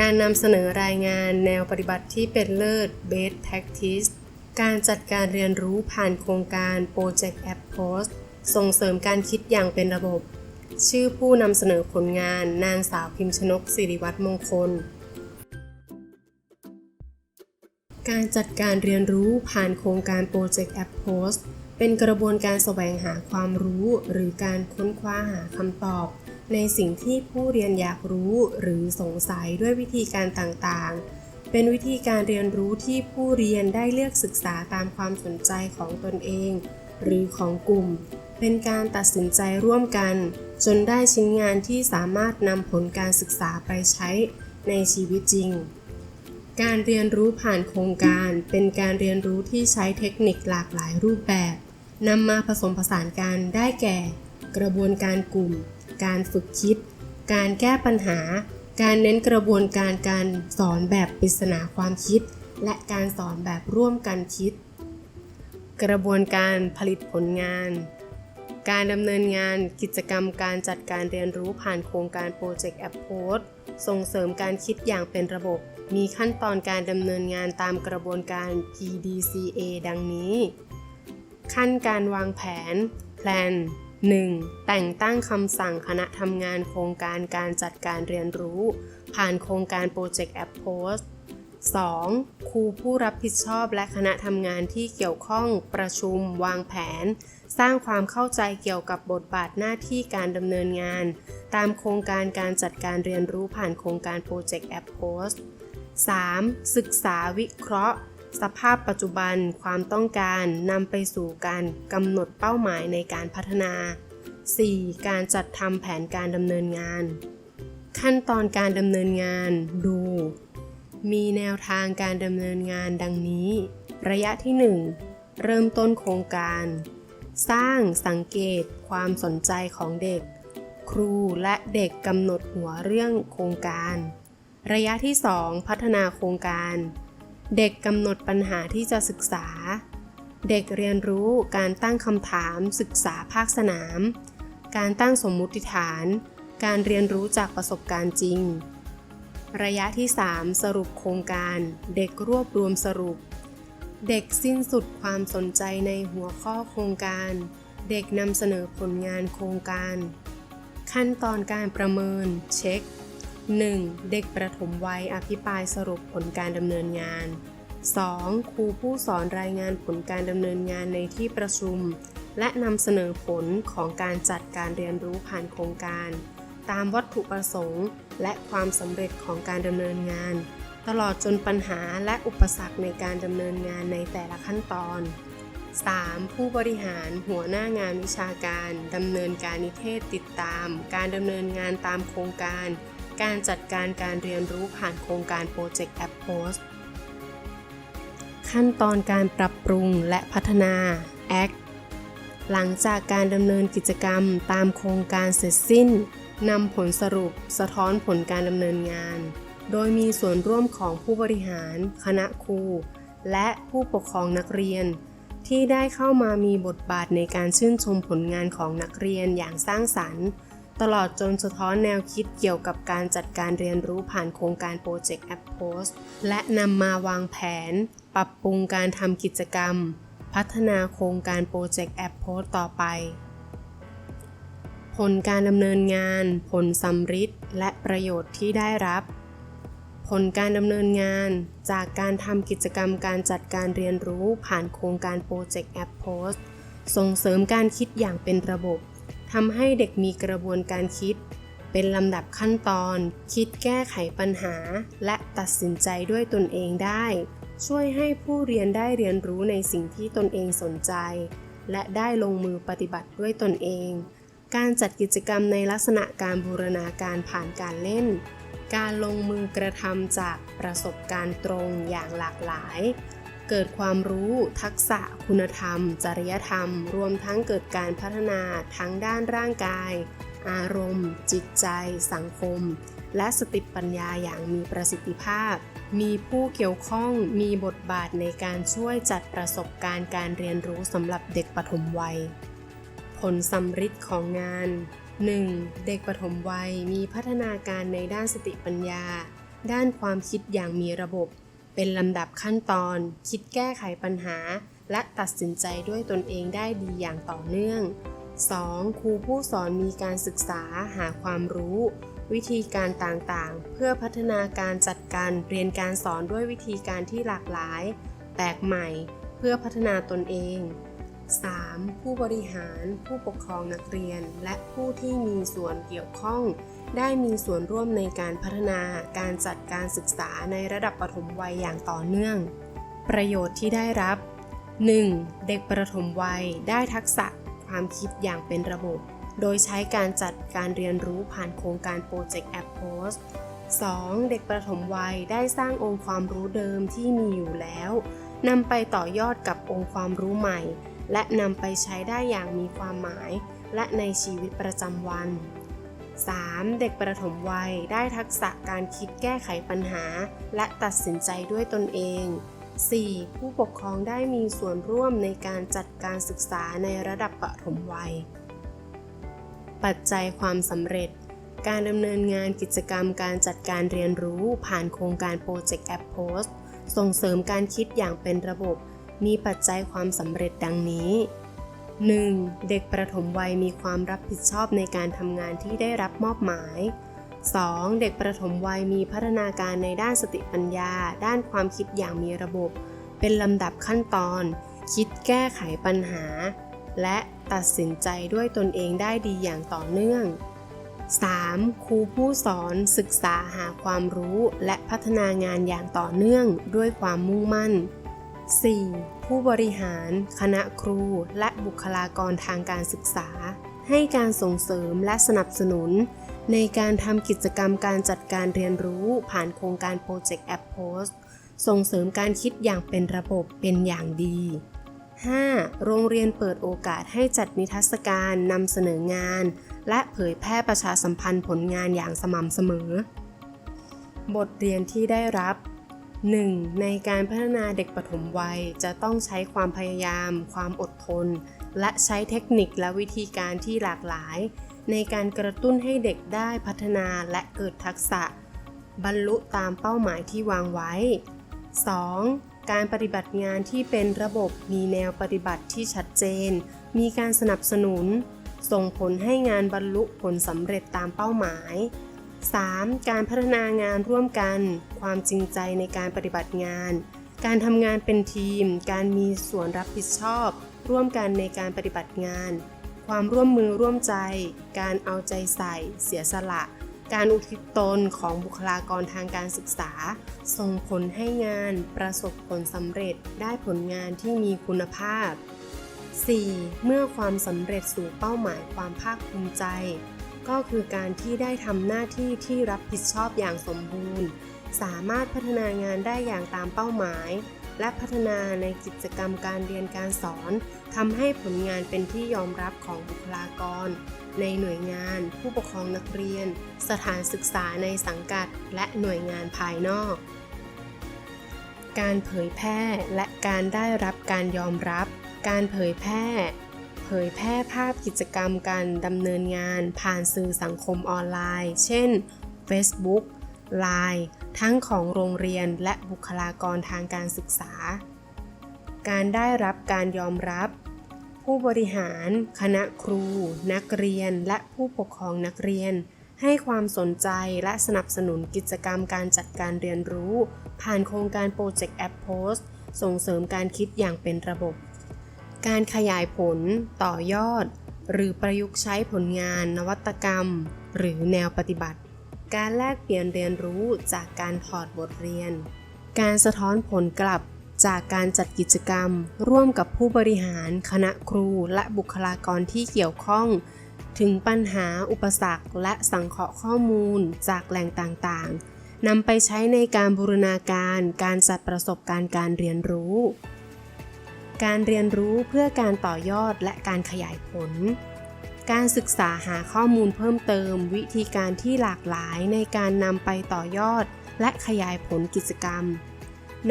การนำเสนอรายงานแนวปฏิบัติที่เป็นเลิศ Best Practice การจัดการเรียนรู้ผ่านโครงการ Project App Post ส่งเสริมการคิดอย่างเป็นระบบ ชื่อผู้นำเสนอผลงานนางสาวพิมชนกสิริวัฒน์มงคล การจัดการเรียนรู้ผ่านโครงการ Project App Post เป็นกระบวนการแสวงหาความรู้หรือการค้นคว้าหาคำตอบ ในสิ่งที่ผู้เรียนอยากรู้หรือสงสัยด้วยวิธีการต่างๆ เป็นวิธีการเรียนรู้ที่ผู้เรียนได้เลือกศึกษาตามความสนใจของตนเอง หรือของกลุ่ม เป็นการตัดสินใจร่วมกัน จนได้ชิ้นงานที่สามารถนำผลการศึกษาไปใช้ในชีวิตจริง การเรียนรู้ผ่านโครงการเป็นการเรียนรู้ที่ใช้เทคนิคหลากหลายรูปแบบนำมาผสมผสานกันได้แก่ กระบวนการกลุ่ม การฝึกคิด การแก้ปัญหา การเน้นกระบวนการการสอนแบบปริศนาความคิด และการสอนแบบร่วมกันคิด กระบวนการผลิตผลงาน การดำเนินงานกิจกรรมการจัดการเรียนรู้ผ่านโครงการ Project App Post ส่งเสริมการคิดอย่างเป็นระบบ มีขั้นตอนการดำเนินงานตามกระบวนการ PDCA ดังนี้ ขั้นการวางแผน Plan 1. แต่งตั้งคำสั่งคณะทำงานโครงการการจัดการเรียนรู้ ผ่านโครงการ Project App Post 2. ครูผู้รับผิดชอบและคณะทำงานที่เกี่ยวข้องประชุม วางแผน สร้างความเข้าใจเกี่ยวกับบทบาทหน้าที่การดำเนินงาน ตามโครงการการจัดการเรียนรู้ผ่านโครงการ Project App Post 3. ศึกษาวิเคราะห์ สภาพปัจจุบันความต้องการนำไปสู่การกำหนดเป้าหมายในการพัฒนา 4. การจัดทำแผนการดำเนินงาน ขั้นตอนการดำเนินงาน ดู มีแนวทางการดำเนินงานดังนี้ ระยะที่ 1 เริ่มต้นโครงการ สร้างสังเกตความสนใจของเด็ก ครูและเด็กกำหนดหัวเรื่องโครงการ ระยะที่ 2 พัฒนาโครงการ เด็กกำหนดปัญหาที่จะศึกษา เด็กเรียนรู้การตั้งคำถามศึกษาภาคสนาม การตั้งสมมุติฐาน การเรียนรู้จากประสบการณ์จริง ระยะที่ 3 สรุปโครงการ เด็กรวบรวมสรุป เด็กสิ้นสุดความสนใจในหัวข้อโครงการ เด็กนำเสนอผลงานโครงการ ขั้นตอนการประเมิน เช็ค 1. เด็กประถมวัยอภิปรายสรุปผลการดำเนินงาน 2. ครูผู้สอนรายงานผลการดำเนินงานในที่ประชุม และนำเสนอผลของการจัดการเรียนรู้ผ่านโครงการ ตามวัตถุประสงค์ และความสำเร็จของการดำเนินงาน ตลอดจนปัญหาและอุปสรรคในการดำเนินงานในแต่ละขั้นตอน 3. ผู้บริหารหัวหน้างานวิชาการดำเนินการนิเทศติดตาม การดำเนินงานตามโครงการ การจัดการการเรียนรู้ผ่านโครงการ Project App Post ขั้นตอนการปรับปรุงและพัฒนา Act หลังจากการดำเนินกิจกรรมตามโครงการเสร็จสิ้นนำผลสรุปสะท้อนผลการดำเนินงาน โดยมีส่วนร่วมของผู้บริหาร คณะครู และผู้ปกครองนักเรียน ที่ได้เข้ามามีบทบาทในการชื่นชมผลงานของนักเรียนอย่างสร้างสรรค์ ตลอดจนสะท้อนแนวคิดเกี่ยวกับการจัดการเรียนรู้ผ่านโครงการ Project App Post และนำมาวางแผน ปรับปรุงการทำกิจกรรม พัฒนาโครงการ Project App Post ต่อไป ผลการดำเนินงาน ผลสำฤทธิ์และประโยชน์ที่ได้รับ ผลการดำเนินงานจากการทำกิจกรรมการจัดการเรียนรู้ผ่านโครงการ Project App Post ส่งเสริมการคิดอย่างเป็นระบบ ทำให้เด็กมีกระบวนการคิด เป็นลำดับขั้นตอน คิดแก้ไขปัญหา และตัดสินใจด้วยตนเองได้ ช่วยให้ผู้เรียนได้เรียนรู้ในสิ่งที่ตนเองสนใจ และได้ลงมือปฏิบัติด้วยตนเอง การจัดกิจกรรมในลักษณะการบูรณาการผ่านการเล่น การลงมือกระทำจากประสบการณ์ตรงอย่างหลากหลาย เกิดความรู้ ทักษะ คุณธรรม จริยธรรม รวมทั้งเกิดการพัฒนาทั้งด้านร่างกาย อารมณ์ จิตใจ สังคม และสติปัญญาอย่างมีประสิทธิภาพ มีผู้เกี่ยวข้องมีบทบาทในการช่วยจัดประสบการณ์การเรียนรู้สำหรับเด็กปฐมวัย ผลสำฤทธิ์ของงาน 1. เด็กปฐมวัยมีพัฒนาการในด้านสติปัญญา ด้านความคิดอย่างมีระบบ เป็นลำดับขั้นตอน คิดแก้ไขปัญหา และตัดสินใจด้วยตนเองได้ดีอย่างต่อเนื่อง 2. ครูผู้สอนมีการศึกษาหาความรู้ วิธีการต่างๆ เพื่อพัฒนาการจัดการเรียนการสอนด้วยวิธีการที่หลากหลาย แปลกใหม่ เพื่อพัฒนาตนเอง 3. ผู้บริหาร ผู้ปกครองนักเรียน และผู้ที่มีส่วนเกี่ยวข้อง ได้มีส่วนร่วมในการพัฒนาการจัดการศึกษาในระดับปฐมวัยอย่างต่อเนื่อง ประโยชน์ที่ได้รับ 1. เด็กประถมวัยได้ทักษะความคิดอย่างเป็นระบบ โดยใช้การจัดการเรียนรู้ผ่านโครงการโปรเจกต์แอปโพส 2. เด็กประถมวัยได้สร้างองค์ความรู้เดิมที่มีอยู่แล้วนำไปต่อยอดกับองค์ความรู้ใหม่ และนำไปใช้ได้อย่างมีความหมายและในชีวิตประจำวัน 3. เด็กประถมวัยได้ทักษะการคิดแก้ไขปัญหา และตัดสินใจด้วยตนเอง 4. ผู้ปกครองได้มีส่วนร่วมในการจัดการศึกษาในระดับปฐมวัย ปัจจัยความสำเร็จ การดำเนินงานกิจกรรมการจัดการเรียนรู้ผ่านโครงการโปรเจกต์แอปโพสส่งเสริมการคิดอย่างเป็นระบบ มีปัจจัยความสำเร็จดังนี้ 1. เด็กประถมวัยมีความรับผิดชอบในการทำงานที่ได้รับมอบหมาย 2. เด็กประถมวัยมีพัฒนาการในด้านสติปัญญา ด้านความคิดอย่างมีระบบ เป็นลำดับขั้นตอน คิดแก้ไขปัญหา และตัดสินใจด้วยตนเองได้ดีอย่างต่อเนื่อง 3. ครูผู้สอนศึกษาหาความรู้และพัฒนางานอย่างต่อเนื่องด้วยความมุ่งมั่น 4. ผู้บริหาร คณะครู และบุคลากรทางการศึกษา ให้การส่งเสริมและสนับสนุน ในการทำกิจกรรมการจัดการเรียนรู้ผ่านโครงการโปรเจกต์แอปโพสส่งเสริมการคิดอย่างเป็นระบบเป็นอย่างดี 5. โรงเรียนเปิดโอกาสให้จัดนิทรรศการนำเสนองาน และเผยแพร่ประชาสัมพันธ์ผลงานอย่างสม่ำเสมอ บทเรียนที่ได้รับ 1. ในการพัฒนาเด็กปฐมวัยจะต้องใช้ความพยายาม ความอดทน และใช้เทคนิคและวิธีการที่หลากหลาย ในการกระตุ้นให้เด็กได้พัฒนาและเกิดทักษะ บรรลุตามเป้าหมายที่วางไว้ 2. การปฏิบัติงานที่เป็นระบบมีแนวปฏิบัติที่ชัดเจน มีการสนับสนุน ส่งผลให้งานบรรลุผลสำเร็จตามเป้าหมาย 3. การพัฒนางานร่วมกัน ความจริงใจในการปฏิบัติงาน การทำงานเป็นทีม การมีส่วนรับผิดชอบ ร่วมกันในการปฏิบัติงาน ความร่วมมือร่วมใจ การเอาใจใส่ เสียสละ การอุทิศตนของบุคลากรทางการศึกษา ส่งผลให้งานประสบผลสำเร็จได้ผลงานที่มีคุณภาพ 4. เมื่อความสำเร็จสู่เป้าหมายความภาคภูมิใจ ก็คือการที่ได้ทำหน้าที่ที่รับผิดชอบอย่างสมบูรณ์ สามารถพัฒนางานได้อย่างตามเป้าหมาย และพัฒนาในกิจกรรมการเรียนการสอนทำให้ผลงานเป็นที่ยอมรับของบุคลากร ในหน่วยงาน ผู้ปกครองนักเรียน สถานศึกษาในสังกัด และหน่วยงานภายนอก การเผยแพร่และการได้รับการยอมรับ การเผยแพร่ เผยแพร่ภาพกิจกรรมการดำเนินงานผ่านสื่อสังคมออนไลน์ เช่น Facebook Line ทั้งของโรงเรียนและบุคลากรทางการศึกษา การได้รับการยอมรับ ผู้บริหาร คณะครู นักเรียน และผู้ปกครองนักเรียน ให้ความสนใจและสนับสนุนกิจกรรมการจัดการเรียนรู้ ผ่านโครงการโปรเจกต์แอปโพสส่งเสริมการคิดอย่างเป็นระบบ การขยายผล ต่อยอด หรือประยุกต์ใช้ผลงานนวัตกรรม หรือแนวปฏิบัติ การแลกเปลี่ยนเรียนรู้จากการถอดบทเรียน การสะท้อนผลกลับจากการจัดกิจกรรม ร่วมกับผู้บริหาร คณะครูและบุคลากรที่เกี่ยวข้อง ถึงปัญหาอุปสรรค และสังเคราะห์ข้อมูลจากแหล่งต่างๆนำไปใช้ในการบูรณาการการจัดประสบการณ์การเรียนรู้ การเรียนรู้เพื่อการต่อยอดและการขยายผล การศึกษาหาข้อมูลเพิ่มเติม วิธีการที่หลากหลายในการนำไปต่อยอด และขยายผลกิจกรรม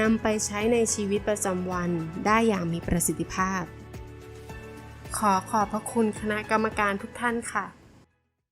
นำไปใช้ในชีวิตประจำวันได้อย่างมีประสิทธิภาพ ขอขอบพระคุณคณะกรรมการทุกท่านค่ะ